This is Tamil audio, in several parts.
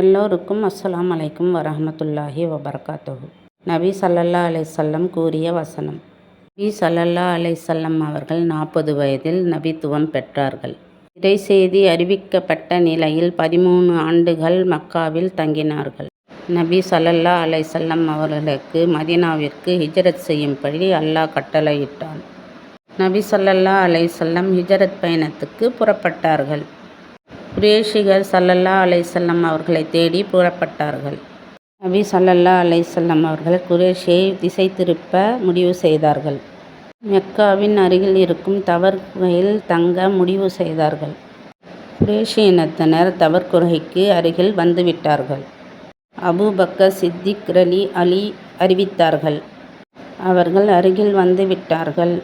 எல்லோருக்கும் அஸ்ஸலாம் அலைக்கும் வரஹமத்துல்லாஹி வபர்காத்தகு நபி சல்லல்லா அலைசல்லம் கூறிய வசனம். நபி சல்லல்லா அலைசல்லம் அவர்கள் நாற்பது வயதில் நபித்துவம் பெற்றார்கள். இறை செய்தி அறிவிக்கப்பட்ட நிலையில் பதிமூணு ஆண்டுகள் மக்காவில் தங்கினார்கள். நபி சல்லல்லா அலைசல்லம் அவர்களுக்கு மதீனாவிற்கு ஹிஜரத் செய்யும்படி அல்லாஹ் கட்டளையிட்டான். நபி சல்லல்லா அலைசல்லம் ஹிஜரத் பயணத்துக்கு புறப்பட்டார்கள். குரேஷிகள் சல்லல்லா அலைசல்லம் அவர்களை தேடி புறப்பட்டார்கள். நபி சல்லல்லா அலைசல்லம் அவர்கள் குரேஷியை திசை திருப்ப முடிவு செய்தார்கள். மெக்காவின் அருகில் இருக்கும் தவறுகையில் தங்க முடிவு செய்தார்கள். குரேஷி இனத்தினர் தவர் அருகில் வந்துவிட்டார்கள். அபூபக்கர் சித்திக் ரலி அலி அறிவித்தார்கள். அவர்கள் அருகில் வந்து விட்டார்கள்.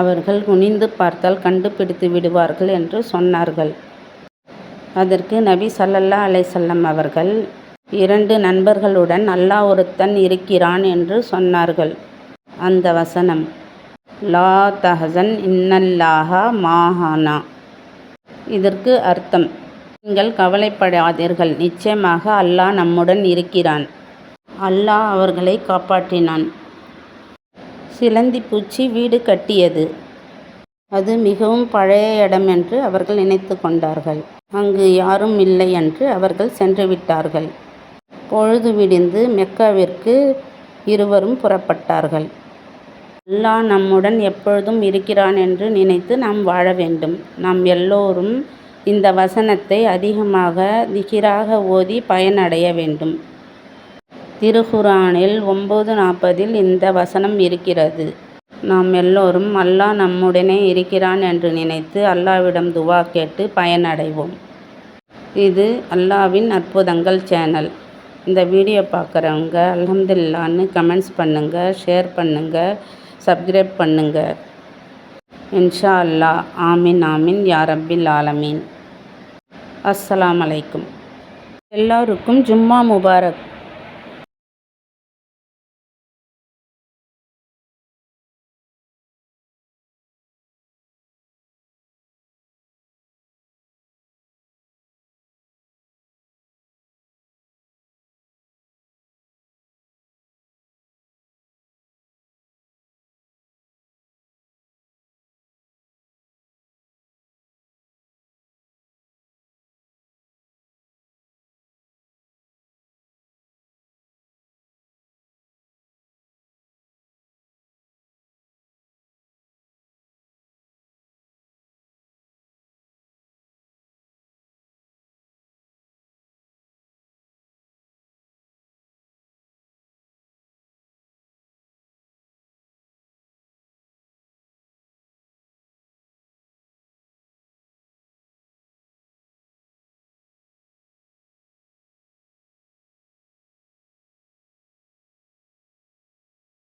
அவர்கள் குனிந்து பார்த்தால் கண்டுபிடித்து விடுவார்கள் என்று சொன்னார்கள். அதற்கு நபி சல்லல்லா அலைசல்லம் அவர்கள் இரண்டு நண்பர்களுடன் அல்லாஹ் ஒருத்தன் இருக்கிறான் என்று சொன்னார்கள். அந்த வசனம் லா தஹசன் இன்னல்லாஹா மாஹானா. இதற்கு அர்த்தம் நீங்கள் கவலைப்படாதீர்கள் நிச்சயமாக அல்லாஹ் நம்முடன் இருக்கிறான். அல்லாஹ் அவர்களை காப்பாற்றினான். சிலந்தி பூச்சி வீடு கட்டியது. அது மிகவும் பழைய இடம் என்று அவர்கள் நினைத்து கொண்டார்கள். அங்கு யாரும் இல்லை என்று அவர்கள் சென்று விட்டார்கள். பொழுது விடிந்து மெக்காவிற்கு இருவரும் புறப்பட்டார்கள். அல்லாஹ் நம்முடன் எப்பொழுதும் இருக்கிறான் என்று நினைத்து நாம் வாழ வேண்டும். நாம் எல்லோரும் இந்த வசனத்தை அதிகமாக திகிராக ஓதி பயனடைய வேண்டும். திருகுரானில் ஒம்பது நாற்பதில் இந்த வசனம் இருக்கிறது. நாம் எல்லோரும் அல்லாஹ் நம்முடனே இருக்கிறான் என்று நினைத்து அல்லாவிடம் துவா கேட்டு பயனடைவோம். இது அல்லாவின் அற்புதங்கள் சேனல். இந்த வீடியோ பார்க்குறவங்க அலமதுல்லான்னு கமெண்ட்ஸ் பண்ணுங்கள் ஷேர் பண்ணுங்கள் சப்ஸ்கிரைப் பண்ணுங்கள் இன்ஷா அல்லாஹ் ஆமின் ஆமீன் யாரப்பில் ஆலமீன். அஸ்ஸலாம் அலைக்கும். எல்லோருக்கும் ஜும்மா முபாரக்.